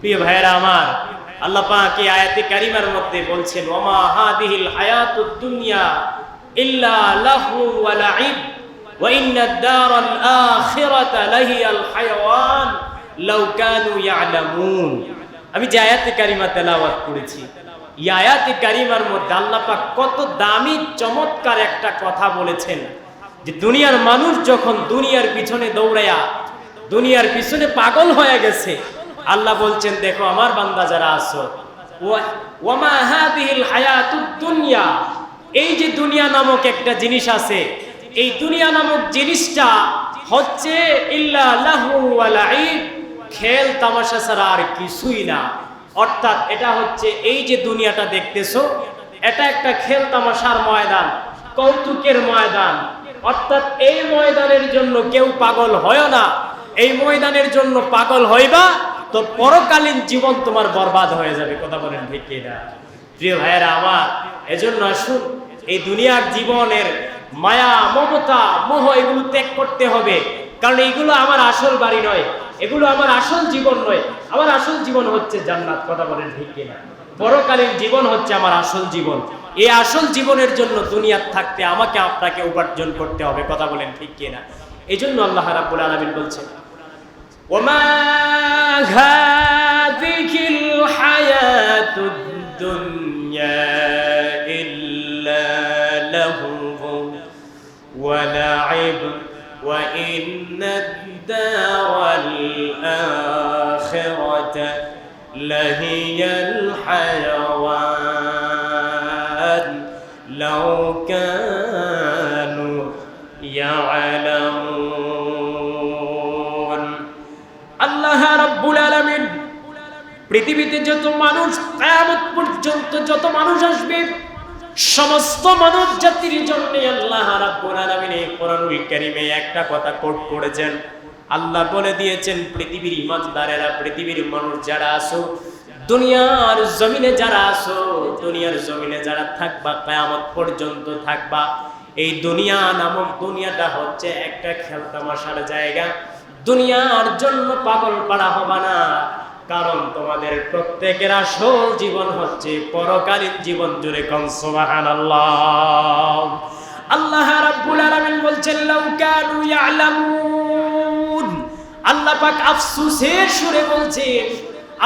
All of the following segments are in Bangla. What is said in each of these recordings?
প্রিয় ভাইয়েরা আমার, আল্লাহ পাক এই আয়াতে কারিমার মধ্যে বলছেন, ওমা হাদিহিল হায়াতুদ দুনিয়া ইল্লা লাহু ওয়া লাইব ওয়া ইন্নাদ দারাল আখিরাতা লাহিয়াল হায়াওয়ান লাউ কানু ইয়ালামুন। আমি যে আয়াতে কারিমা তেলাওয়াত করেছি, এই আয়াতে কারিমার মধ্যে আল্লাহ পাক কত দামি, চমৎকার একটা কথা বলেছেন যে দুনিয়ার মানুষ যখন দুনিয়ার পিছনে দৌড়ায়া, দুনিয়ার পিছনে পাগল হয়ে গেছে আল্লাহ বলছেন, দেখো, আমার বান্দা যারা আছো, ওয়া- ওয়ামা দুনিয়া? এই যে দুনিয়া নামক একটা জিনিস আছে, এই দুনিয়া নামক জিনিসটা হচ্ছে খেল, তামাশা ছাড়া আর কিছুই না। অর্থাৎ এটা হচ্ছে এই যে দুনিয়াটা দেখতেছো, এটা একটা খেল, তামাশার ময়দান, কৌতুকের ময়দান। অর্থাৎ এই ময়দানের জন্য কেউ পাগল হয় না। এই ময়দানের জন্য পাগল হইবা তো পরকালীন জীবন তোমার বরবাদ হয়ে যাবে, কথা বলেন ঠিক না প্রিয় ভাইয়েরা, আমার এজন্য আসুন, এই দুনিয়ার জীবনের মায়া, মমতা, মোহ এগুলো ত্যাগ করতে হবে। কারণ এগুলো আমার আসল বাড়ি নয়, এগুলো আমার আসল জীবন নয়, আমার আসল জীবন হচ্ছে জান্নাত, কথা বলেন ঠিক কিনা? পরকালীন জীবন হচ্ছে আমার আসল জীবন। এই আসল জীবনের জন্য দুনিয়ার থাকতে আমাকে আপনাকে উপার্জন করতে হবে, কথা বলেন ঠিক কিনা? এই জন্য আল্লাহ রাব্বুল আলামিন বলছেন وما هذه الحياة الدنيا إلا لهو ولعب وإن الدار الآخرة لهي الحيوان পৃথিবীতে যত মানুষ, কিয়ামত পর্যন্ত যত মানুষ আসবে, সমস্ত মানব জাতির জন্য আল্লাহ রাব্বুল আলামিন এই কোরআনুল কারীমে একটা কথা কোট করেছেন। আল্লাহ বলে দিয়েছেন, পৃথিবীর ইমানদারেরা, পৃথিবীর মানুষ যারা আছো দুনিয়ার জমিনে যারা আসো, দুনিয়ার জমিনে যারা থাকবা, কিয়ামত পর্যন্ত থাকবা। এই দুনিয়া নামক দুনিয়াটা হচ্ছে একটা খেলতামাশার জায়গা। দুনিয়ার জন্য পাগল পাড়া হবা না। কারণ তোমাদের প্রত্যেকের আসল জীবন হচ্ছে পরকালীন জীবন জুড়ে কম, সুবহানাল্লাহ। আল্লাহ রাব্বুল আলামিন বলছেন, লাউ কানু ইয়ালামুন। আল্লাহ পাক আফসোসের সুরে বলছেন,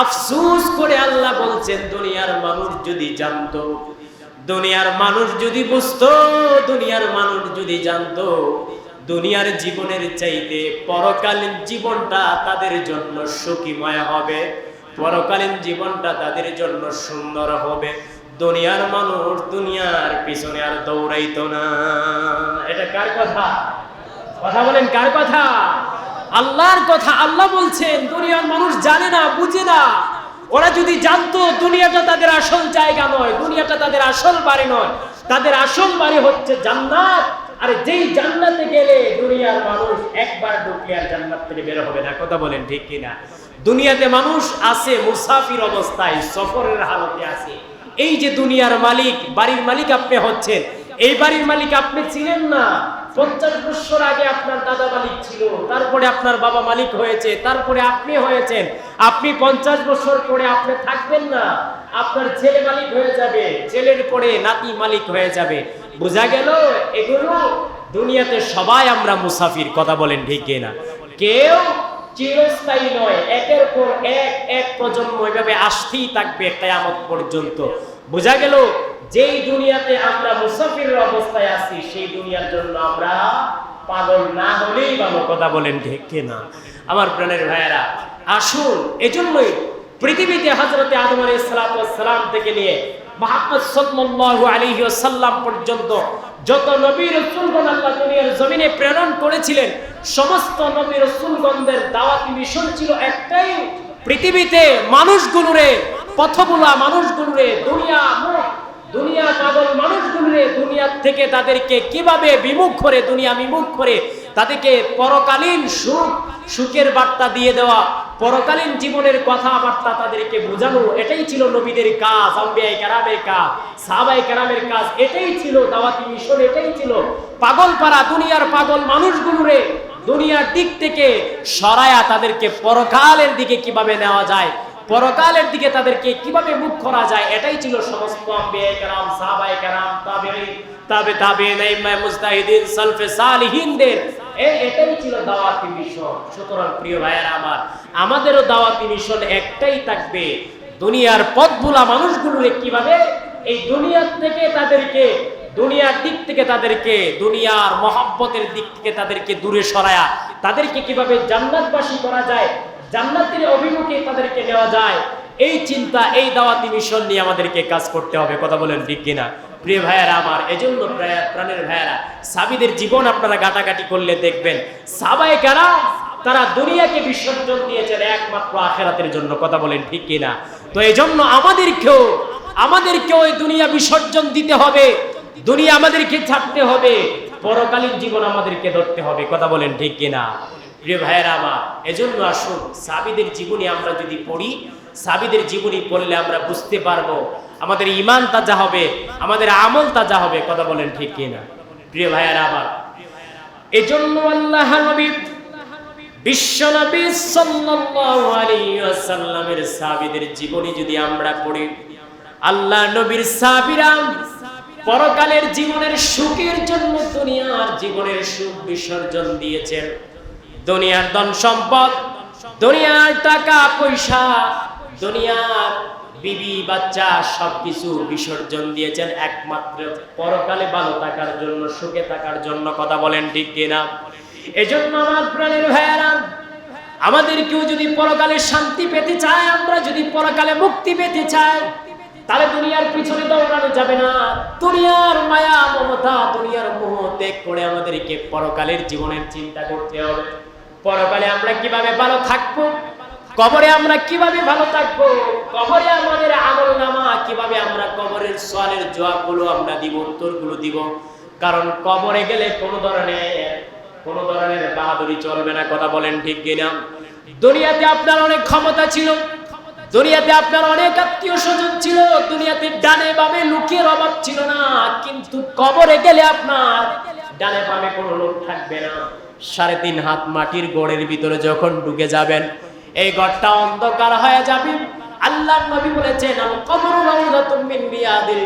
আফসোস করে আল্লাহ বলছেন, দুনিয়ার মানুষ যদি জানতো, দুনিয়ার মানুষ যদি বুঝতো, দুনিয়ার মানুষ যদি জানতো দুনিয়ার জীবনের চাইতে পরকালীন জীবনটা তাদের জন্য সুখীময় হবে। পরকালীন জীবনটা তাদের জন্য সুন্দর হবে। দুনিয়ার মানুষ দুনিয়ার পিছনে আর দৌড়াইতো না। এটা কার কথা? কথা বলেন কার কথা? আল্লাহর কথা আল্লাহ বলছেন, দুনিয়ার মানুষ জানে না, বুঝে না। ওরা যদি জানতো দুনিয়াটা তাদের আসল জায়গা নয়, দুনিয়াটা তাদের আসল বাড়ি নয়, তাদের আসল বাড়ি হচ্ছে জান্নাত। আর যেই জান্নাতে গেলে দুনিয়ার মানুষ একবার ঢুকলে আর জান্নাত থেকে বের হবে না, কথা বলেন ঠিক কিনা? দুনিয়াতে মানুষ আছে, মুসাফির অবস্থায়, সফরের হালতে আছে। এই যে দুনিয়ার মালিক, বাড়ির মালিক আপনি হচ্ছেন এই বাড়ির মালিক আপনি ছিলেন না। পঞ্চাশ বছর আগে আপনার দাদা মালিক ছিল, তারপরে আপনার বাবা মালিক হয়েছে, তারপরে আপনি হয়েছেন। আপনি পঞ্চাশ বছর পরে আপনি থাকবেন না। আপনার ছেলে মালিক হয়ে যাবে, ছেলের পরে নাতি মালিক হয়ে যাবে। বোঝা গেল? এগুলো দুনিয়াতে সবাই আমরা মুসাফির, কথা বলেন ঠিক না কেউ চিরস্থায়ী নয়, একের পর এক এক প্রজন্ম এভাবে আসতেই থাকবে কেয়ামত পর্যন্ত। বোঝা গেল? যেই দুনিয়াতে আমরা মুসাফিরের অবস্থায় আছি, সেই দুনিয়ার জন্য আমরা পাগল না হলেই ভালো কথা বলেন, ঠিক না আমার প্রাণের ভাইয়েরা, আসুন, এজন্যই পৃথিবীতে হজরতে আদম আলাইহিস সালাম থেকে নিয়ে মুহাম্মদ সাল্লাল্লাহু আলাইহি ওয়াসাল্লাম পর্যন্ত যত নবী রাসূলগণ আল্লাহ দুনিয়ার জমিনে প্রেরণ করেছিলেন, সমস্ত নবী রাসূলগণদের দাওয়াতি মিশন ছিল একটাই, পৃথিবীতে মানুষগুলোরে, পথগুলা মানুষগুলোরে, দুনিয়া দুনিয়া পাগল মানুষগুলোরে দুনিয়ার থেকে তাদেরকে কীভাবে বিমুখ করে দুনিয়া বিমুখ করে, তাদেরকে পরকালীন সুখ, সুখের বার্তা দিয়ে দেওয়া, পরকালীন জীবনের কথাবার্তা তাদেরকে বোঝানো, এটাই ছিল নবীদের কাজ আম্বিয়াই কারামের কাজ সাহাবাই কারামের কাজ, এটাই ছিল দাওয়াতি মিশন, এটাই ছিল পাগল পাড়া দুনিয়ার পাগল মানুষগুলোরে দুনিয়ার দিক থেকে সরায়া তাদেরকে পরকালের দিকে কীভাবে নেওয়া যায় পরকালের দিকে তাদেরকে কীভাবে মুখ করা যায়, এটাই ছিল সমস্ত সালফে এই এটাই ছিল দাওয়াতি মিশন। সুতরাং প্রিয় ভাইয়েরা আমার, আমাদেরও দাওয়াতি মিশন একটাই থাকবে। দুনিয়ার পথভুলা মানুষগুলোকে কীভাবে এই দুনিয়ার থেকে তাদেরকে, দুনিয়ার দিক থেকে তাদেরকে, দুনিয়ার মহাব্বতের দিক থেকে তাদেরকে দূরে সরায়া, তাদেরকে কীভাবে জান্নাতবাসী করা যায় জান্নাতের অভিমুখে তাদেরকে নেওয়া যায়। এই চিন্তা, এই দাওয়াতি মিশন নিয়ে আমাদেরকে কাজ করতে হবে, কথা বলেন ঠিক কিনা? প্রিয় ভাইয়ারা আমার, এজন্য প্রাণের ভাইয়ারা, সাবিদের জীবন আপনারা গাটাগাটি করলে দেখবেন। সাবাই কারা তারা দুনিয়াকে বিসর্জন দিয়েছেন একমাত্র আখেরাতের জন্য, কথা বলেন ঠিক কিনা? তো এই জন্য আমাদেরকেও আমাদেরকেও এই দুনিয়া বিসর্জন দিতে হবে। দুনিয়া আমাদেরকে ছাড়তে হবে। পরকালীন জীবন আমাদেরকে ধরতে হবে, কথা বলেন ঠিক কিনা? প্রিয় ভাইয়েরা আমার, এজন্য আসুন, সাবিদের জীবনী আমরা যদি পড়ি, সাবিদের জীবনী পড়লে আমরা বুঝতে পারব, আমাদের ইমান তাজা হবে, আমাদের আমল তাজা হবে, কথা বলেন ঠিক কিনা? প্রিয় ভাইয়েরা আমার, এজন্য আল্লাহ নবী বিশ্বনবী সাল্লাল্লাহু আলাইহি ওয়াসাল্লামের সাহাবীদের জীবনী যদি আমরা পড়ি, আল্লাহ নবীর সাহাবীরা পরকালের জীবনের সুখের জন্য দুনিয়ার জীবনের সুখ বিসর্জন দিয়েছেন। দুনিয়ার ধন সম্পদ, দুনিয়ার টাকা পয়সা, দুনিয়ার বিবি, বাচ্চা সবকিছু বিসর্জন দিয়েছেন একমাত্র পরকালে ভালো থাকার জন্য, সুখে থাকার জন্য, কথা বলেন ঠিক কিনা? এজন্য আমার প্রাণের ভাইয়ারা আমাদের কেউ যদি পরকালে শান্তি পেতে চায়, আমরা যদি পরকালে মুক্তি পেতে চাই, তাহলে দুনিয়ার পিছনে দৌড়ানো যাবে না। দুনিয়ার মায়া, মমতা, দুনিয়ার মোহ ত্যাগ করে আমাদেরকে পরকালের জীবনের চিন্তা করতে হবে। পরকালে আমরা কীভাবে ভালো থাকব? কবরে আমরা কীভাবে ভালো থাকব? কবরে আমাদের আমল নামা কীভাবে আমরা কবরের সোয়ালের জবাবগুলো আমরা দিব, উত্তরগুলো দিব? কারণ কবরে গেলে কোনো ধরনের কোনো ধরনের বাহাদুরি চলবে না, কথা বলেন ঠিক কিনা? দুনিয়াতে আপনার অনেক ক্ষমতা ছিল, দুনিয়াতে আপনার অনেক আত্মীয় স্বজন ছিল, দুনিয়াতে ডানে বামে লুকিয়ে অভাব ছিল না, কিন্তু কবরে গেলে আপনার ডানে বামে কোনো লোক থাকবে না। সাড়ে তিন হাত মাটির গোড়ের ভিতরে যখন ঢুকে যাবেন, এই ঘরটা অন্ধকার হয়ে যাবে। আল্লাহ নবী বলেছেন, আল কবরু রাউদাতুম মিন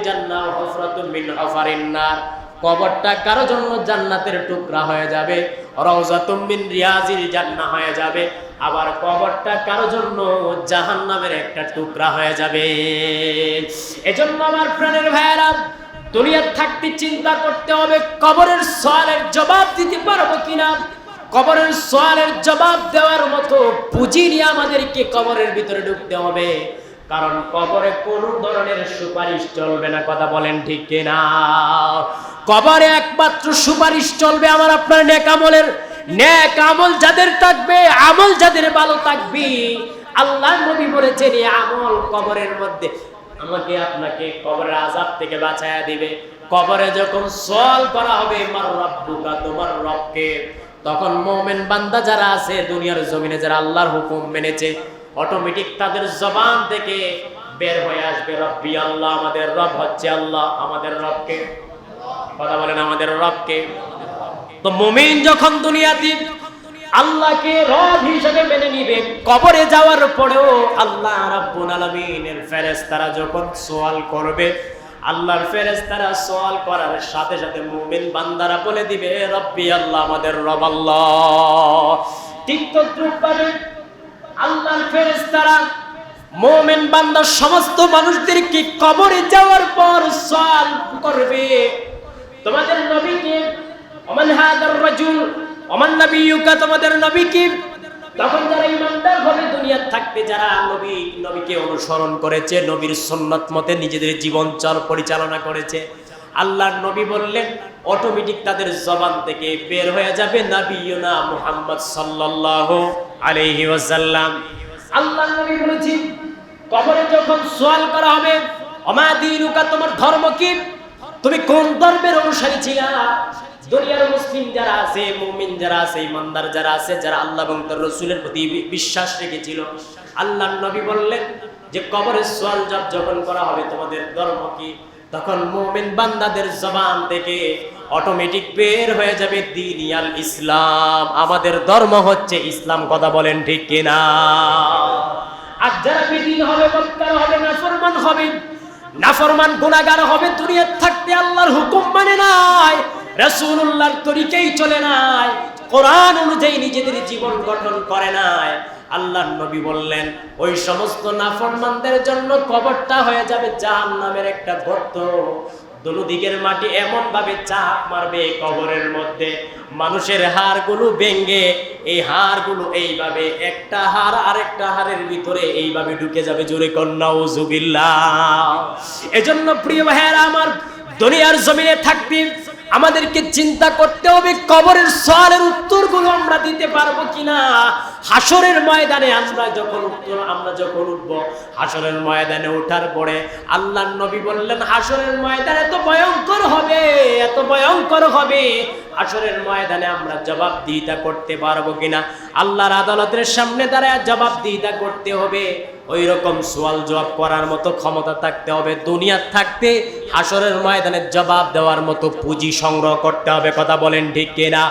জান্নাহ ওয়া হুফরাতুম মিন নার। কবরটা কারও জন্য জান্নাতের টুকরা হয়ে যাবে, রওজাতুম মিন রিয়াজিল জান্নাহ হয়ে যাবে। আবার কবরটা কারও জন্য জাহান্নামের একটা টুকরা হয়ে যাবে। এজন্য আমার প্রাণের ভাইয়েরা দুনিয়ার থাকতে চিন্তা করতে হবে, কবরের সওয়ালের জবাব দিতে পারব কিনা? কবরের সওয়ালের জবাব দেওয়ার মতো পুঁজি নিয়ে আমাদেরকে কবরের ভিতরে ঢুকতে হবে। কারণ কবরে কোন ধরনের সুপারিশ চলবে না, কথা বলেন ঠিক কিনা? কবরে একমাত্র সুপারিশ চলবে আমার আপনার নেক আমলের। নেক আমল যাদের থাকবে, আমল যাদের ভালো থাকবে আল্লাহ নবী বলেছেন আমল কবরের মধ্যে আমাকে আপনাকে কবরের আজাব থেকে বাঁচায়া দিবে। কবরে যখন সল করা হবে তোমার রবকে। তখন মোমেন বান্দা যারা আছে, দুনিয়ার জমিনে যারা আল্লাহর হুকুম মেনেছে অটোমেটিক তাদের জবান থেকে বের হয়ে আসবে, রব্বি আল্লাহ, আমাদের রব হচ্ছে আল্লাহ, আমাদের রবকে। কথা বলেন, আমাদের রবকে। তো মুমিন যখন দুনিয়াতে আল্লাহকে রব হিসেবে মেনে নিবে। কবরে যাওয়ার পরেও আল্লাহ রাব্বুল আলামিনের ফেরেশতারা যখন সওয়াল করবে, আল্লাহর ফেরেশতারা সওয়াল করার সাথে সাথে মুমিন বান্দারা বলে দিবে, রব্বি আল্লাহ আমাদের রব আল্লাহ। ঠিক তদ্রুপ ভাবে আল্লাহর ফেরেশতারা মুমিন বান্দা সমস্ত মানুষদেরকে কবরে যাওয়ার পর সওয়াল করবে। তোমাদের নবীকে, ওমান হাদার রাজুল ওমান ইউকা তোমাদের নবীকে তখন যারা ইমানদার হবে, দুনিয়ার থাকতে যারা নবী, নবীকে অনুসরণ করেছে, নবীর সুন্নত মতে নিজেদের জীবন চল পরিচালনা করেছে। আল্লাহর নবী বললেন অটোমেটিক তাদের জবান থেকে বের হয়ে যাবে নবিয়ুনা মুহাম্মদ সাল্লাল্লাহু আলাইহি ওয়াসাল্লাম। আল্লাহর নবী বলেছেন কবরে যখন সোয়াল করা হবে, অমা দিনুকা, তোমার ধর্ম কি? তুমি কোন ধর্মের অনুসারী ছিলা? দুনিয়ার মুসলিম যারা আছে, মুমিন যারা আছে, ইমানদার যারা আছে, যারা আল্লাহ এবং তার রসুলের প্রতি বিশ্বাস রেখেছিল। আল্লাহ নবী বললেন যে, কবরের সোয়াল জব যখন করা হবে, তোমাদের ধর্ম কি? তখন মুমিন বান্দাদের জবান থেকে অটোমেটিক বের হয়ে যাবে দিন ইয়াল ইসলাম। আমাদের ধর্ম হচ্ছে ইসলাম, কথা বলেন ঠিক কিনা? আর যারা মুফসিদ হবে বক্কার হবে, নাফরমান হবে, নাফরমান গুনাহগার হবে দুনিয়ার থাকতে আল্লাহর হুকুম মানে নাই। রাসূলুল্লাহর তরিকেই চলে নাই। কোরআন অনুযায়ী নিজেদের জীবন গঠন করে নাই। আল্লাহর নবী বললেন, ওই সমস্ত নাফরমানদের জন্য কবরটা হয়ে যাবে জাহান্নামের একটা গর্ত। দুদিকের মাটি এমন ভাবে চাপ মারবে কবরের মধ্যে। মানুষের হাড়গুলো ভেঙ্গে এই হাড়গুলো এইভাবে একটা হাড় আরেকটা হাড়ের ভিতরে এইভাবে ঢুকে যাবে। জোরে কন্যা ও এজন্য প্রিয় ভাইয়েরা, আমার দুনিয়ার জমিনে থাকতে আমাদেরকে চিন্তা করতে হবে কবরের সওয়ালের উত্তরগুলো আমরা দিতে পারব কিনা। হাসরের ময়দানে আমরা যখন উত্তর, আমরা যখন উঠব হাসরের ময়দানে ওঠার পরে আল্লাহ নবী বললেন হাসরের ময়দান এত ভয়ঙ্কর হবে, এত ভয়ঙ্কর হবে। হাসরের ময়দানে আমরা জবাব জবাবদিহিতা করতে পারব কিনা? আল্লাহর আদালতের সামনে দাঁড়ায় জবাবদিহিতা করতে হবে। ওই রকম সোয়াল জবাব করার মতো ক্ষমতা থাকতে হবে দুনিয়ার থাকতে হাসরের ময়দানে জবাব দেওয়ার মতো পুঁজি সংগ্রহ করতে হবে, কথা বলেন ঠিক কিনা?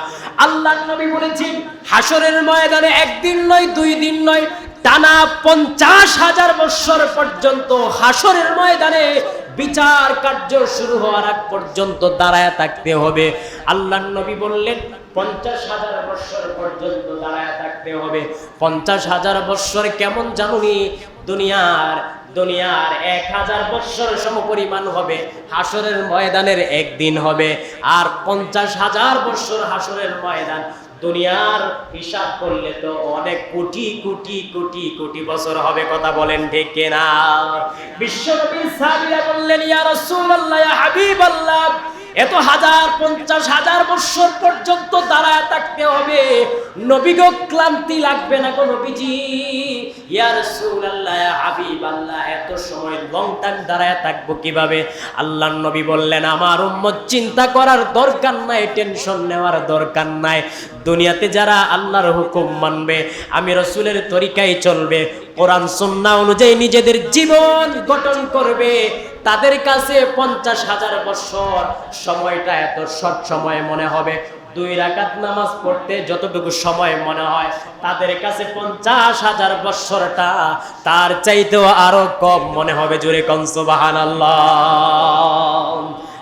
আল্লাহ নবী বলেছেন হাসরের ময়দানে একদিন নয়, দুই দিন নয়, টানা পঞ্চাশ হাজার বৎসর পর্যন্ত হাসরের ময়দানে বিচার কার্য শুরু হওয়ার আগ পর্যন্ত দাঁড়ায় থাকতে হবে। আল্লাহ নবী বললেন, পঞ্চাশ হাজার বৎসর পর্যন্ত দাঁড়ায় থাকতে হবে। পঞ্চাশ হাজার বৎসর কেমন জানুনি? দুনিয়ার দুনিয়ার এক হাজার বৎসর সমপরিমাণ হবে। হাসরের ময়দানের একদিন হবে। আর পঞ্চাশ হাজার বৎসর হাসরের ময়দান দুনিয়ার হিসাব করলে তো অনেক কোটি কোটি কোটি কোটি বছর হবে, কথা বলেন ঠিক কিনা? বিশ্বনবীর সাহাবীরা বললেন, ইয়া রাসূলুল্লাহ, ইয়া হাবিবাল্লাহ এত হাজার, পঞ্চাশ হাজার বছর পর্যন্ত দাঁড়ায় থাকতে হবে। নবী গো ক্লান্তি লাগবে না গো নবীজি। ইয়া রাসূলুল্লাহ, ইয়া হাবিবাল্লাহ, এত সময় লং টাইম দাঁড়ায় থাকব কীভাবে? আল্লাহর নবী বললেন, আমার উম্মত চিন্তা করার দরকার নাই, টেনশন নেওয়ার দরকার নাই। দুনিয়াতে যারা আল্লাহর হুকুম মানবে, আমি রসুলের তরিকায় চলবে কোরআন সুন্না অনুযায়ী নিজেদের জীবন গঠন করবে। তাদের কাছে পঞ্চাশ হাজার বছর। সময়টা এত শর্ট সময় মনে হবে। দুই রাকাত নামাজ পড়তে যতটুকু সময় মনে হয়, তাদের কাছে পঞ্চাশ হাজার বৎসরটা তার চাইতেও আরও কম মনে হবে, জোরে কনসবাহান আল্লাহ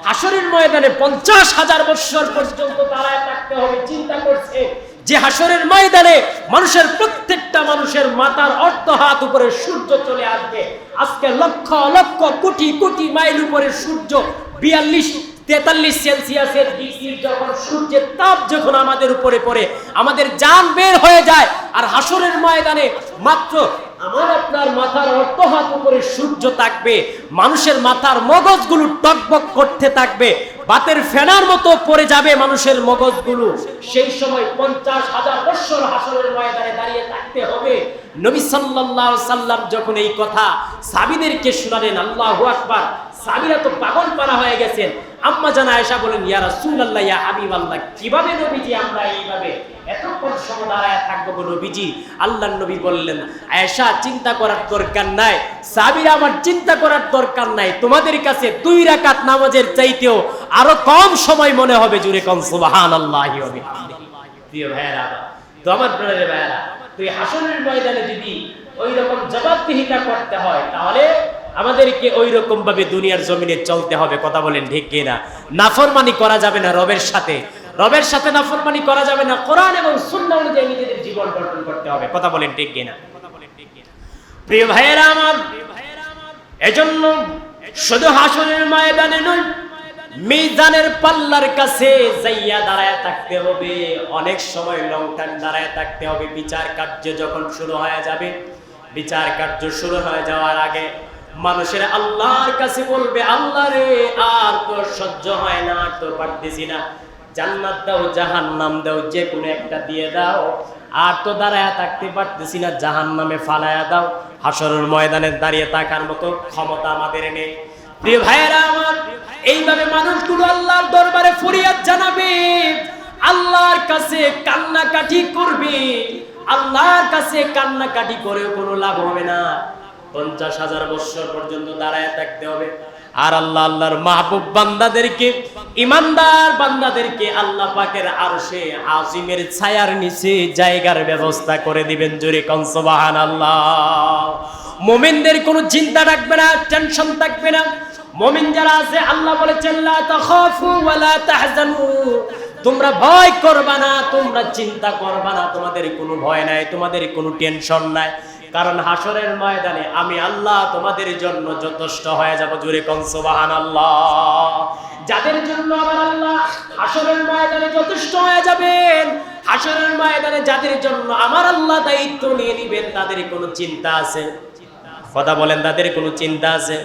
হাসরের ময়দানে পঞ্চাশ হাজার বৎসর পর্যন্ত দাঁড়ায় থাকতে হবে, চিন্তা করছে যে হাসরের ময়দানে মানুষের প্রত্যেকটা মানুষের মাথার অর্থ হাত উপরে সূর্য চলে আসবে। আজকে লক্ষ লক্ষ কোটি কোটি মাইল উপরে সূর্য, বিয়াল্লিশ, তেতাল্লিশ সেলসিয়াসের ডিগ্রির যখন সূর্যের তাপ যখন আমাদের উপরে পড়ে, আমাদের যান বের হয়ে যায়। আর হাসরের ময়দানে মাত্র আমার আপনার মাথার অর্থ হাত উপরে সূর্য থাকবে, মানুষের মাথার মগজগুলো টকবক করতে থাকবে, বাতের ফেনার মতো পড়ে যাবে মানুষের মগজগুলো। সেই সময় পঞ্চাশ হাজার বৎসর হাসনের ময়দানে দাঁড়িয়ে থাকতে হবে। নবী সাল্লাল্লাহু সাল্লাম যখন এই কথা সাবিদেরকে শুনালেন, আল্লাহ আকবার সাবিরা তো পাগল পারা হয়ে গেছেন। আম্মা জানা আয়েশা বলেন, ইয়া রাসূলুল্লাহ, ইয়া হাবিবাল্লাহ, কীভাবে নবীজি আমরা এইভাবে এতক্ষণ সময় দাঁড়ায় থাকব গো নবীজি? আল্লাহর নবী বললেন, আয়েশা, চিন্তা করার দরকার নাই। সাবিরা আমার চিন্তা করার দরকার নাই। তোমাদের কাছে দুই রাকাত নামাজের চাইতেও আরও কম সময় মনে হবে। জুড়ে কম সুবহানাল্লাহি ওয়া বিহামদিহি। প্রিয় ভাইয়েরা তো আমার ভাইয়েরা, তুই হাসনের ময়দানে যদি ওই রকম জবাবদিহিতা করতে হয়, তাহলে আমাদেরকে ওই রকম ভাবে দুনিয়ার জমিনে চলতে হবে, কথা বলেন ঠিক কিনা? নাফরমানি করা যাবে না রবের সাথে। রবের সাথে নাফরমানি করা যাবে না, কোরআন এবং সুন্নাহ অনুযায়ী নিজেদের জীবন গঠন করতে হবে, কথা বলেন ঠিক কিনা? প্রিয় ভাইয়েরা আমার, এজন্য শুধু হাসনের ময়দানে নয়, মিজানের পাল্লার কাছে যাইয়া দাঁড়ায় থাকতে হবে। অনেক সময় লং টাইম দাঁড়ায় থাকতে হবে। বিচার কার্য যখন শুরু হয়ে যাবে, বিচার কার্য শুরু হয়ে যাওয়ার আগে মানুষের আল্লাহর কাছে বলবে, আল্লাহ রে, আর তো সহ্য হয় না, আর তো পারতেছি না। জান্নাত দাও, জাহান্নাম দাও, যে কোনো একটা দিয়ে দাও। আর তো দাঁড়ায় থাকতে পারতেছি না, জাহান্নামে ফালায়া দাও। হাসরের ময়দানে দাঁড়িয়ে থাকার মতো ক্ষমতা আমাদের নেই। প্রিয় ভাইয়েরা আমার, এইভাবে মানুষগুলো আল্লাহর দরবারে ফরিয়াদ জানাবে। আল্লাহর কাছে কান্নাকাটি করবে। আল্লাহর কাছে কান্নাকাটি করেও কোনো লাভ হবে না। পঞ্চাশ হাজার বছর পর্যন্ত দাঁড়ায় থাকতে হবে। আর আল্লাহ, আল্লাহর মাহবুব বান্দাদেরকে, ইমানদার বান্দাদেরকে আল্লাহ পাকের আরশে আজিমের ছায়ার নিচে জায়গার ব্যবস্থা করে দিবেন জোরে কনসবাহান আল্লাহ মোমেনদের কোনো চিন্তা থাকবে না, টেনশন থাকবে না। মোমিন যারা আছে, আল্লাহ বলেছেন, লা তাখাফু ওয়া লা তাহজানু। তোমরা ভয় করবা না, তোমরা চিন্তা করবা না, তোমাদের কোনো ভয় নাই, তোমাদের কোনো টেনশন নাই। কারণ হাসরের ময়দানে আমি আল্লাহ তোমাদের জন্য যথেষ্ট হয়ে যাব জুড়ে কন আল্লাহ যাদের জন্য আমার আল্লাহ হাসরের ময়দানে যথেষ্ট হয়ে যাবেন হাসরের ময়দানে যাদের জন্য আমার আল্লাহ দায়িত্ব নিয়ে নিবেন, তাদের কোনো চিন্তা আছে? কথা বলেন, তাদের কোনো চিন্তা আছে?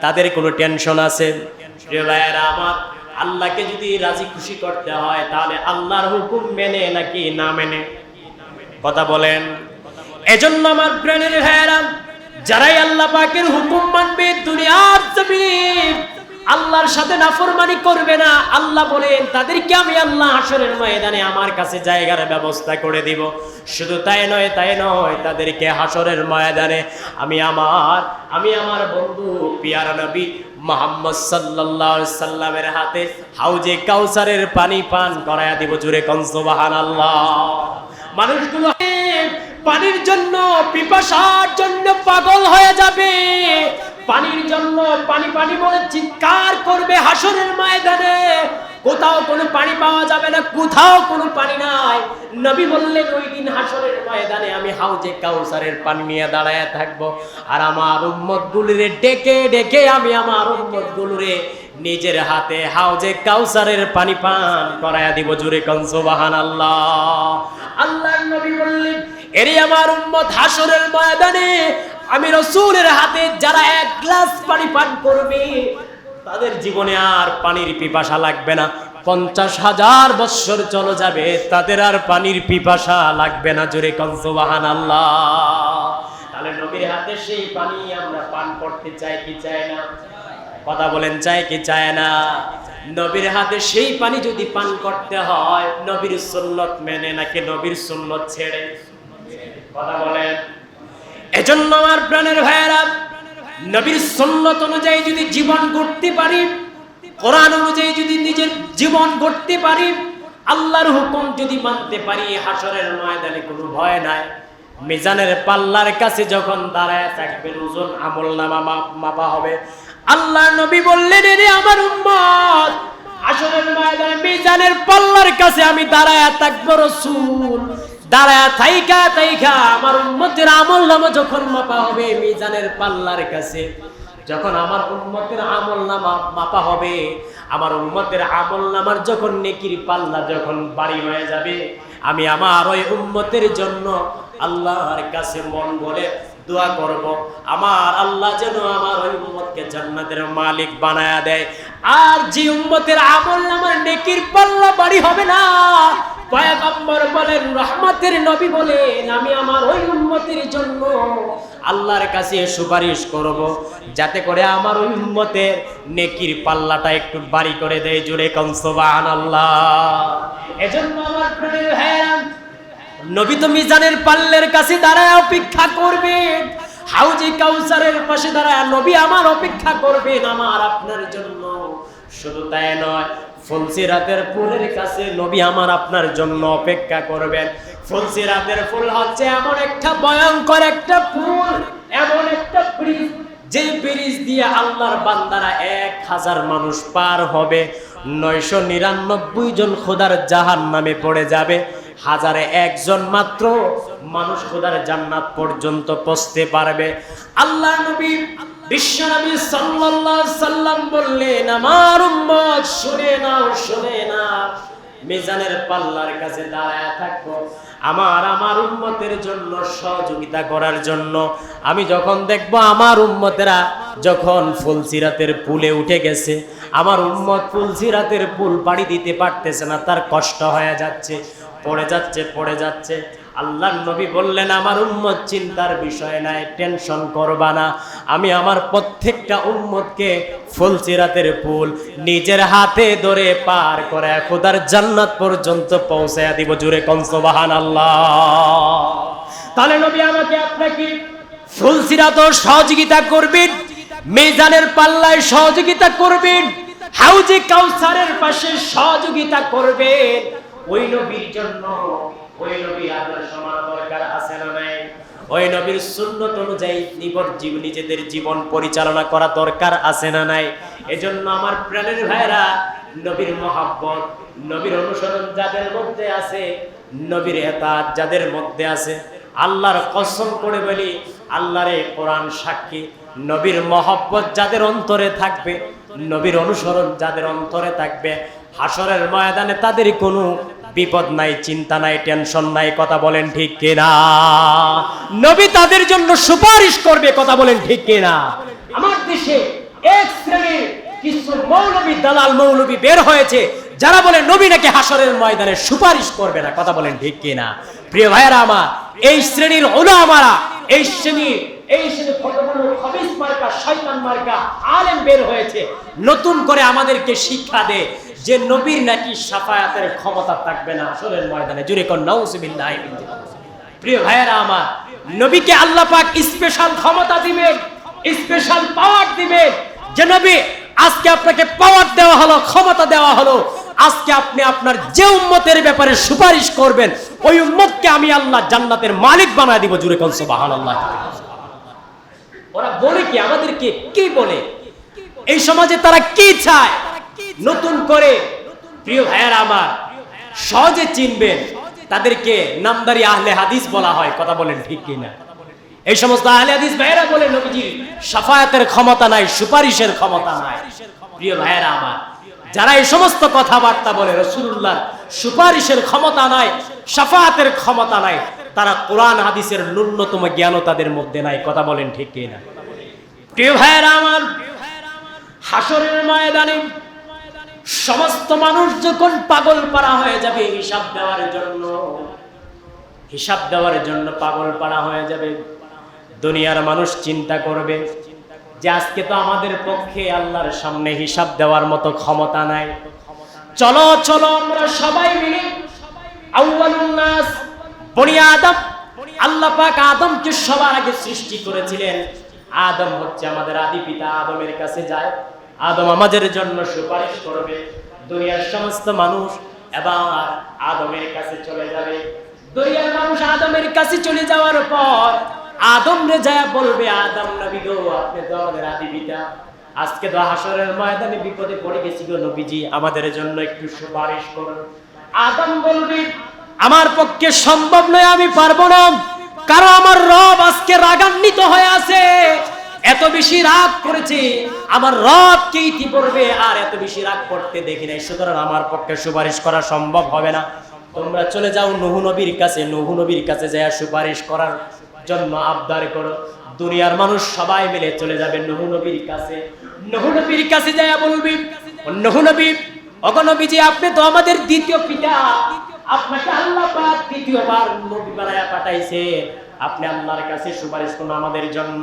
তাদের কোনো টেনশন আছে? আমার আল্লাহকে যদি রাজি খুশি করতে হয়, তাহলে আল্লাহর হুকুম মেনে নাকি না মেনে? কথা বলেন। এজন্য আমার প্রাণের ভাইয়েরা যারাই আল্লাহ পাকের হুকুম মানবে দুনিয়ার জমিনে, আল্লাহর সাথে নাফরমানি করবে না। আল্লাহ বলেন, তাদেরকে আমি আল্লাহ হাসরের ময়দানে আমার কাছে জায়গার ব্যবস্থা করে দিব। শুধু তাই নয় তাই নয়, তাদেরকে হাসরের ময়দানে আমি আমার আমি আমার বন্ধু, পিয়ারা নবী মোহাম্মদ আলাইহি সাল্লামের হাতে হাউজে কাউসারের পানি পান করায়া দিব জুড়ে কনসুবাহান আল্লাহ মানুষগুলো পানির জন্য, পিপাসার জন্য পাগল হয়ে যাবে। পানির জন্য পানি পানি বলে চিৎকার করবে হাসরের ময়দানে। কোথাও কোনো পানি পাওয়া যাবে না, কোথাও কোনো পানি নাই। নবী বললেন, ওই দিন হাসরের ময়দানে আমি হাউজে কাউসারের পানি নিয়ে দাঁড়ায় থাকব। আর আমার উম্মত গুলিরে ডেকে ডেকে আমি আমার উম্মত গুলুরে নিজের হাতে হাউজে কাউসারের পানি পান করায়া দিব জুরে কনসুবাহান আল্লাহ আল্লাহর নবী বললেন এরে আমার উম্মত হাসরের ময়দানে আমি রসুলের হাতে যারা এক গ্লাস পানি পান করবে, তাদের জীবনে আর পানির পিপাসা লাগবে না। পঞ্চাশ হাজার বৎসর চলে যাবে, তাদের আর পানির পিপাসা লাগবে না। জোরে কনসুবাহান আল্লাহ তাহলে নবীর হাতে সেই পানি আমরা পান করতে চাই কি চাই না? কথা বলেন, চাই কি চায় না? নবীর হাতে সেই পানি যদি পান করতে হয়, নবীর সুন্নত মেনে নাকি নবীর সুন্নত ছেড়ে? এজন্য আমার প্রাণের ভাইয়েরা, নবীর সুন্নত অনুযায়ী যদি জীবন গড়তে পারি, কোরআন অনুযায়ী যদি নিজের জীবন গড়তে পারি, আল্লাহর হুকুম যদি মানতে পারি হাসরের ময়দানে কোনো ভয় নাই। মিজানের পাল্লার কাছে যখন দাঁড়ায় থাকবেন ওজন আমল নামা মাপা হবে। আল্লাহ নবী বললেন রে আমার উম্মত আসরের ময়দানে মিজানের পাল্লার কাছে আমি দাঁড়ায় থাকব রসুল। দাঁড়ায় থাইকা থাইকা আমার উম্মতের আমল নামা যখন মাপা হবে মিজানের পাল্লার কাছে, যখন আমার উম্মতের আমল নামা মাপা হবে, আমার উম্মতের আমল নামার যখন নেকির পাল্লা যখন বাড়ি হয়ে যাবে, আমি আমার ওই উম্মতের জন্য আল্লাহর কাছে মন বলে দোয়া করব। আমার আল্লাহ যেন আমার ওই উম্মতকে জান্নাতের মালিক বানায়া দেয়। আর যে উম্মতের আমল নামার নেকির পাল্লা বাড়ি হবে না পয়গম্বর বলেন, রহমতের নবী বলেন, আমি আমার ওই উম্মতের জন্য আল্লাহর কাছে সুপারিশ করব। যাতে করে আমার ওই উম্মতের নেকির পাল্লাটা একটু বাড়ি করে দেয় জুড়ে কম সুবহানাল্লাহ। এজন্য আমার প্রাণের ভাইরা নবী তো মিজানের পাল্লের কাছে দাঁড়ায় অপেক্ষা করবেন। হাউজি কাউসারের পাশে দাঁড়ায় নবী আমার অপেক্ষা করবেন আমার আপনার জন্য। শুধু তাই নয় ফুলসিরাতের ফুলের কাছে নবী আমার আপনার জন্য অপেক্ষা করবেন। ফুলসিরাতের ফুল হচ্ছে এমন একটা ভয়ঙ্কর একটা ফুল, এমন একটা ব্রিজ, যে ব্রিজ দিয়ে আল্লাহর বান্দারা এক হাজার মানুষ পার হবে। নয়শো নিরানব্বই জন খোদার জাহান নামে পড়ে যাবে। হাজারে একজন মাত্র মানুষ খোদার জান্নাত পর্যন্ত পৌঁছতে পারবে। আল্লাহ নবী বিশ্ব নবী সাল্লাল্লাহু সাল্লাম বললেন, আমার উম্মত শুনে নাও, শুনে না মিজানের পাল্লার কাছে দাঁড়ায় থাকব। আমার আমার উম্মতের জন্য, সহযোগিতা করার জন্য। আমি যখন দেখব আমার উম্মতেরা যখন ফুলসিরাতের পুলে উঠে গেছে, আমার উম্মত ফুলসিরাতের পুল পাড়ি দিতে পারতেছে না, তার কষ্ট হয়ে যাচ্ছে, পড়ে যাচ্ছে পড়ে যাচ্ছে। আল্লাহ নবী বললেন, আমার উম্মত চিন্তার বিষয় নাই, টেনশন করবা না। আমি আমার প্রত্যেকটা উম্মতকে ফুলচিরাতের ফুল নিজের হাতে ধরে পার করে খোদার জান্নাত পর্যন্ত পৌঁছায়া দিব জুড়ে কনসবাহান আল্লাহ তাহলে নবী আমাকে আপনাকে ফুলসিরাত সহযোগিতা করবেন? মেজানের পাল্লায় সহযোগিতা করবেন? হাউজে কাউসারের পাশে সহযোগিতা করবেন? ওই নবীর জন্য ওই নবী আপনার দরকার আছে না নাই? ওই নবীর সুন্নত অনুযায়ী নিবর নিজেদের জীবন পরিচালনা করা দরকার আছে না নাই? এজন্য আমার প্রাণের ভাইরা নবীর মহাব্বত, নবীর অনুসরণ যাদের মধ্যে আছে, নবীর এতাত যাদের মধ্যে আছে, আল্লাহর কসম করে বলি, আল্লাহরে কোরআন সাক্ষী, নবীর মহব্বত যাদের অন্তরে থাকবে, নবীর অনুসরণ যাদের অন্তরে থাকবে হাসরের ময়দানে তাদের কোনো বিপদ নাই, চিন্তা নাই, টেনশন নাই, কথা বলেন ঠিক কিনা? নবী তাদের জন্য সুপারিশ করবে, কথা বলেন ঠিক কিনা? আমার দেশে এক শ্রেণির কিছু মৌলবী দালাল, মৌলবী বের হয়েছে, যারা বলে নবী নাকি হাসরের ময়দানে সুপারিশ করবে না, কথা বলেন ঠিক কিনা? প্রিয় ভাইয়েরা আমার, এই শ্রেণির এই শ্রেণির, এই ফটোগুলো খবিস মার্কা, শয়তান মার্কা, আলেম বের হয়েছে, নতুন করে আমাদেরকে শিক্ষা দে যে নবীর নাকি সাফায়াতের ক্ষমতা থাকবে না আসরের ময়দানে। জুড়ে কর প্রিয় ভাইয়েরা আমার, নবীকে আল্লাহ পাক স্পেশাল ক্ষমতা দিবেন স্পেশাল পাওয়ার দিবেন। যে নবী, আজকে আপনাকে পাওয়ার দেওয়া হলো, ক্ষমতা দেওয়া হলো। আজকে আপনি আপনার যে উম্মতের ব্যাপারে সুপারিশ করবেন, ওই উম্মতকে আমি আল্লাহ জান্নাতের মালিক বানায় দিব, জুড়ে কোন সুবহানাল্লাহ। ওরা বলে কি, আমাদেরকে কি বলে? এই সমাজে তারা কি চায়? নতুন করে, প্রিয় ভাইয়ার আমার, সহজে চিনবেন তাদেরকে নামদারি আহলে হাদিস বলা হয়, কথা বলেন ঠিক কিনা? এই সমস্ত আহলে হাদিস ভাইয়েরা বলে নবীজি, সাফায়াতের ক্ষমতা নাই, সুপারিশের ক্ষমতা নাই। প্রিয় ভাইয়েরা আমার, যারা এই সমস্ত কথাবার্তা বলে রসুল্লাহ সুপারিশের ক্ষমতা নাই, সাফায়াতের ক্ষমতা নাই, তারা কোরআন হাদিসের ন্যূনতম জ্ঞানও তাদের মধ্যে নাই, কথা বলেন ঠিক কিনা? প্রিয় ভাইয়েরা আমার হাসরের ময়দানে সমস্ত মানুষ যখন পাগল পাড়া হয়ে যাবে, হিসাব দেওয়ার জন্য, হিসাব দেওয়ার জন্য পাগল পাড়া হয়ে যাবে। দুনিয়ার মানুষ চিন্তা করবে যে আজকে তো আমাদের পক্ষে আল্লাহর সামনে হিসাব দেওয়ার মতো ক্ষমতা নাই। চলো চলো, আমরা সবাই মিলে আউয়ালুন নাস, বনি আদম, আল্লাহ পাক আদমকে সবার আগে সৃষ্টি করেছিলেন। আদম হচ্ছে আমাদের আদি পিতা, আদমের কাছে যায়। আদম আমাদের জন্য সুপারিশ করবে। দুনিয়ার সমস্ত মানুষ এবার আদমের কাছে চলে যাবে। দুনিয়ার মানুষ আদমের কাছে চলে যাওয়ার পর আদম রে যায় বলবে, আদম নবী গো, আপনি তো আমাদের আদি পিতা। আজকে তো হাসরের ময়দানে বিপদে পড়ে গেছি গো নবীজি, আমাদের জন্য একটু সুপারিশ করুন। আদম বলবে, আমার পক্ষে সম্ভব নয়, আমি পারব না। কারণ আমার রব আজকে রাগান্বিত হয়ে আছে। এত বেশি রাগ করেছে, আমার রব কে ইতি পড়বে আর এত বেশি রাগ করতে দেখি নাই। সুতরাং আমার পক্ষে সুপারিশ করা সম্ভব হবে না। তোমরা চলে যাও নহু নবীর কাছে, নহু নবীর কাছে যায় সুপারিশ করার জন্য আবদার করো। দুনিয়ার মানুষ সবাই মিলে চলে যাবে নহু নবীর কাছে। নহু নবীর কাছে যায় বলবি, নহু নবী অগনবীজি আপনি তো আমাদের দ্বিতীয় পিতা। আপনাকে আল্লাহ পাক দ্বিতীয়বার নবী বানায়া পাঠাইছে। আপনি আল্লাহর কাছে সুপারিশ করুন আমাদের জন্য।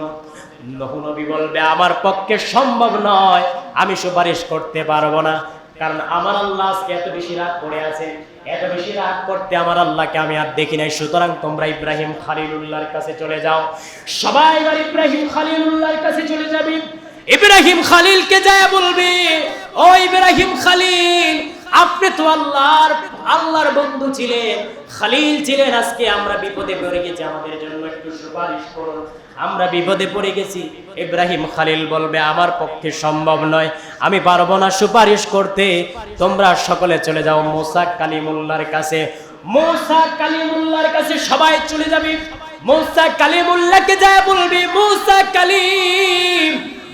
নবী বলবে, আমার পক্ষে সম্ভব নয়, আমি সুপারিশ করতে পারব না। কারণ আমার আল্লাহ এত বেশি রাগ করে আছে। এত বেশি রাগ করতে আমার আল্লাহকে আমি আর দেখি নাই। সুতরাং তোমরা ইব্রাহিম খালিলুল্লাহর কাছে চলে যাও। সবাই এবার ইব্রাহিম খালিলুল্লাহর কাছে চলে যাবে। ইব্রাহিম খালিলকে যায় বলবে, ও ইব্রাহিম খালিল, আপনি তো আল্লাহর আল্লাহর বন্ধু ছিলেন। খালিল ছিলেন আজকে, আমরা বিপদে পড়ে গেছি। আমাদের জন্য একটু সুপারিশ করুন। আমরা বিপদে পড়ে গেছি। ইব্রাহিম খালিল বলবে, আমার পক্ষে সম্ভব নয়। আমি পারব না সুপারিশ করতে। তোমরা সকলে চলে যাও মোসা কালিমুল্লার কাছে। মোসা কালিমুল্লার কাছে সবাই চলে যাবে। মোসা কালিমুল্লাহকে যা বলবে, মোসা কালিম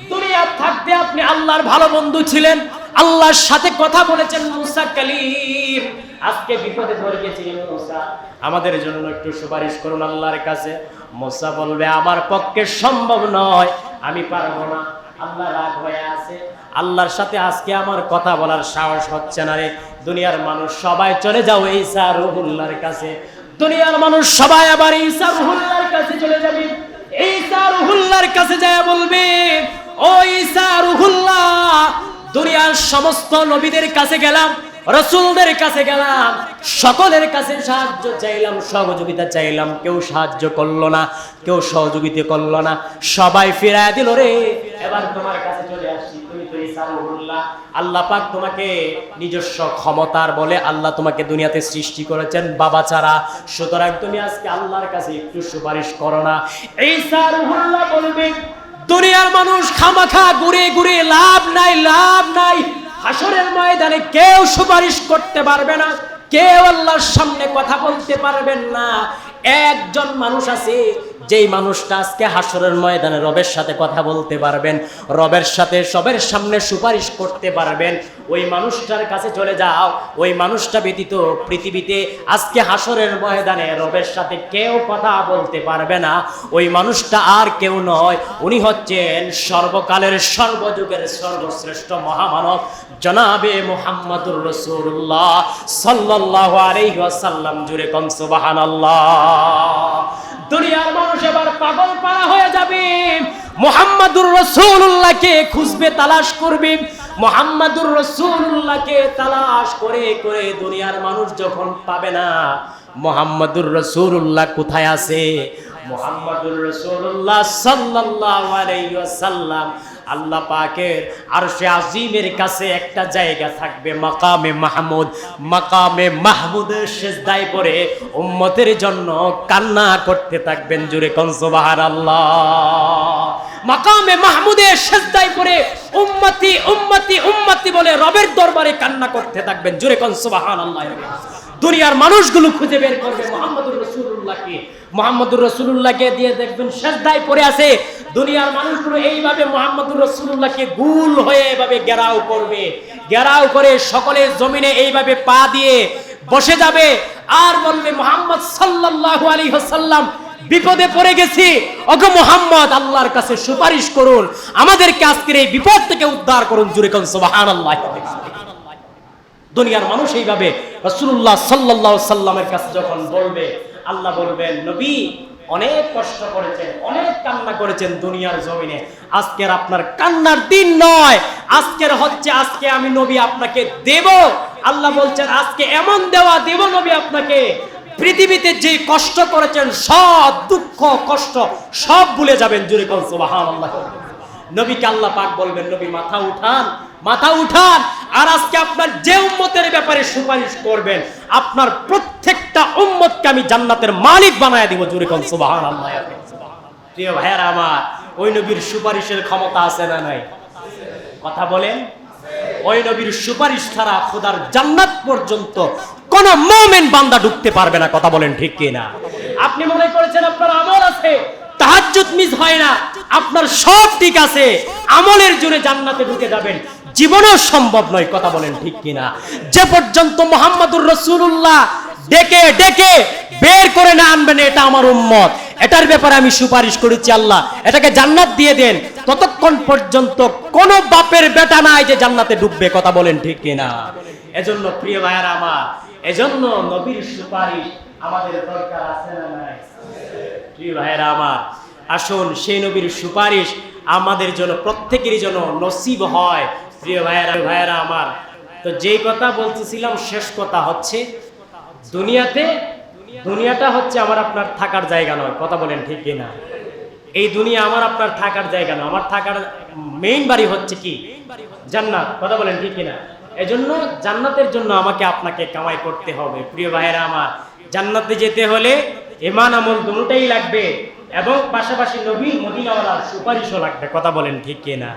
দুনিয়া থাকতে আপনি আল্লাহর ভালো বন্ধু ছিলেন। আল্লাহর সাথে কথা বলেছেন মুসা কালিম। আজকে বিপদে পড়ে গেছিলেন মুসা। আমাদের জন্য একটু সুপারিশ করুন আল্লাহর কাছে। মুসা বলবে, আমার পক্ষে সম্ভব নয়, আমি পারব না। আল্লাহ রাগ হয়ে আছে। আল্লাহর সাথে আজকে আমার কথা বলার সাহস হচ্ছে না রে। দুনিয়ার মানুষ সবাই চলে যাও এই ঈসা রুহুল্লাহর কাছে। দুনিয়ার মানুষ সবাই আবার এই ঈসা রুহুল্লাহর কাছে চলে যাবে। এই ঈসা রুহুল্লাহর কাছে যায় বলবে, ও ঈসা রুহুল্লাহ দুনিয়ার সমস্ত নবীদের কাছে গেলাম, রসুলদের কাছে গেলাম, সকলের কাছে সাহায্য চাইলাম, সহযোগিতা চাইলাম, কেউ সাহায্য করল না, কেউ সহযোগিতা করল না। সবাই ফিরায় দিল রে, এবার তোমার কাছে চলে আসছি আল্লাহ পাক তোমাকে নিজস্ব ক্ষমতার বলে আল্লাহ তোমাকে দুনিয়াতে সৃষ্টি করেছেন, বাবা ছাড়া। সুতরাং তুমি আজকে আল্লাহর কাছে একটু সুপারিশ করো না। ঈসা রুহুল্লাহ বলবে দুনিয়ার মানুষ খামাখা ঘুরে ঘুরে লাভ নাই লাভ নাই। হাসরের ময়দানে কেউ সুপারিশ করতে পারবে না, কেউ আল্লাহর সামনে কথা বলতে পারবেন না। একজন মানুষ আছে, যেই মানুষটা আজকে হাসরের ময়দানে রবের সাথে কথা বলতে পারবেন, রবের সাথে সবের সামনে সুপারিশ করতে পারবেন। ওই মানুষটার কাছে চলে যাও, ওই মানুষটা ব্যতীত পৃথিবীতে আজকে হাসরের ময়দানে রবের সাথে কেউ কথা বলতে পারবে না। ওই মানুষটা আর কেউ নয়, উনি হচ্ছেন সর্বকালের সর্বযুগের সর্বশ্রেষ্ঠ মহামানব, জনাবে মোহাম্মদুর রসুল্লাহ সাল্লাল্লাহু আলাইহি ওয়াসাল্লাম। জুড়ে কম সুবহানাল্লাহ। দুনিয়ার মানুষ এবার পাগল পাড়া হয়ে যাবে। মোহাম্মদুর রসুল্লাহকে খুঁজবে, তালাশ করবে। মোহাম্মদুর রসুল্লাহকে তালাশ করে করে দুনিয়ার মানুষ যখন পাবে না, মোহাম্মদুর রসুল্লাহ কোথায় আছে? মোহাম্মদুর রসুল্লাহ সাল্লাল্লাহু আলাইহি ওয়াসাল্লাম আল্লাহ পাকের আর সে আজিমের কাছে একটা জায়গা থাকবে মাকামে মাহমুদ। মাকামে মাহমুদের সেজদায় পরে উম্মতের জন্য কান্না করতে থাকবেন জুড়ে কোন আল্লাহ মাকামে মাহমুদের সেজদায় পরে উম্মতি উম্মতি উম্মতি বলে রবের দরবারে কান্না করতে থাকবেন জুড়ে কোন সুবহানাল্লাহ। দুনিয়ার মানুষগুলো খুঁজে বের করবে মোহাম্মদুর রসুল্লাহকে মোহাম্মদুর রসুল্লাহকে দিয়ে দেখবেন সেজদায় পড়ে আছে। দুনিয়ার মানুষগুলো এইভাবে মোহাম্মদুর রসুল্লাহকে গুল হয়ে এভাবে গেরাও করবে। গেরাও করে সকলে জমিনে এইভাবে পা দিয়ে বসে যাবে আর বলবে, মোহাম্মদ সাল্লাল্লাহু আলাইহি ওয়াসাল্লাম, বিপদে পড়ে গেছি। অগ মোহাম্মদ, আল্লাহর কাছে সুপারিশ করুন। আমাদেরকে আজকের এই বিপদ থেকে উদ্ধার করুন। জুরে কোন সুবহানাল্লাহ। দুনিয়ার মানুষ এইভাবে রসুল্লাহ সাল্লাহ সাল্লামের কাছে যখন বলবে আল্লাহ বলবেন, নবী, অনেক কষ্ট করেছেন, অনেক কান্না করেছেন দুনিয়ার জমিনে। আজকের আপনার কান্নার দিন নয়। আজকের হচ্ছে, আজকে আমি নবী আপনাকে দেব। আল্লাহ বলছেন, আজকে এমন দেওয়া দেব নবী আপনাকে। পৃথিবীতে যে কষ্ট করেছেন, সব দুঃখ, কষ্ট, সব ভুলে যাবেন জুড়ে সুবহানাল্লাহ। নবীকে আল্লাহ পাক বলবেন, নবী, মাথা উঠান মাথা উঠান আর আজকে আপনার যে উম্মতের ব্যাপারে সুপারিশ করবেন, আপনার প্রত্যেকটা উম্মতকে আমি জান্নাতের মালিক বানায় দিব। জুড়ে কোন, সুবহানাল্লাহ প্রিয় ভাইয়ারা আমার, ওই নবীর সুপারিশের ক্ষমতা আছে না নাই? কথা বলেন। ওই নবীর সুপারিশ ছাড়া খোদার জান্নাত পর্যন্ত কোন মোমেন বান্দা ঢুকতে পারবে না। কথা বলেন ঠিক কিনা আপনি মনে করেছেন আপনার আমল আছে, তাহাজ্জুদ মিস হয় না, আপনার সব ঠিক আছে, আমলের জোরে জান্নাতে ঢুকে যাবেন। জীবনেও সম্ভব নয়, কথা বলেন ঠিক কিনা। যে পর্যন্ত মোহাম্মদুর রসুল্লাহ ডেকে ডেকে বের করে না আনবেন, এটা আমার উম্মত। এটার ব্যাপারে আমি সুপারিশ করেছি আল্লাহ। এটাকে জান্নাত দিয়ে দেন। ততক্ষণ পর্যন্ত কোন বাপের বেটা নাই যে জান্নাতে ঢুকবে, কথা বলেন ঠিক কিনা। এজন্য প্রিয় ভাইয়ারা আমার, এজন্য নবীর সুপারিশ আমাদের দরকার আছে না নাই? প্রিয় ভাইয়েরা আমার, আসুন সেই নবীর সুপারিশ আমাদের জন্য, প্রত্যেকেরই জন্য নসিব হয়। প্রিয় ভাইয়েরা ভাইয়েরা আমার। তো যেই কথা বলতেছিলাম, শেষ কথা হচ্ছে, দুনিয়াতে, দুনিয়াটা হচ্ছে আমার আপনার থাকার জায়গা নয়। কথা বলেন ঠিক কিনা? এই দুনিয়া আমার আপনার থাকার জায়গা নয়। আমার থাকার মেইন বাড়ি হচ্ছে কি? জান্নাত। কথা বলেন ঠিক কিনা? এজন্য জান্নাতের জন্য আমাকে আপনাকে কামাই করতে হবে। প্রিয় ভাইয়েরা আমার, জান্নাতে যেতে হলে এমান আমল দুটোই লাগবে এবং পাশাপাশি নবী মদিনাওয়ালার সুপারিশও লাগবে। কথা বলেন ঠিক কিনা?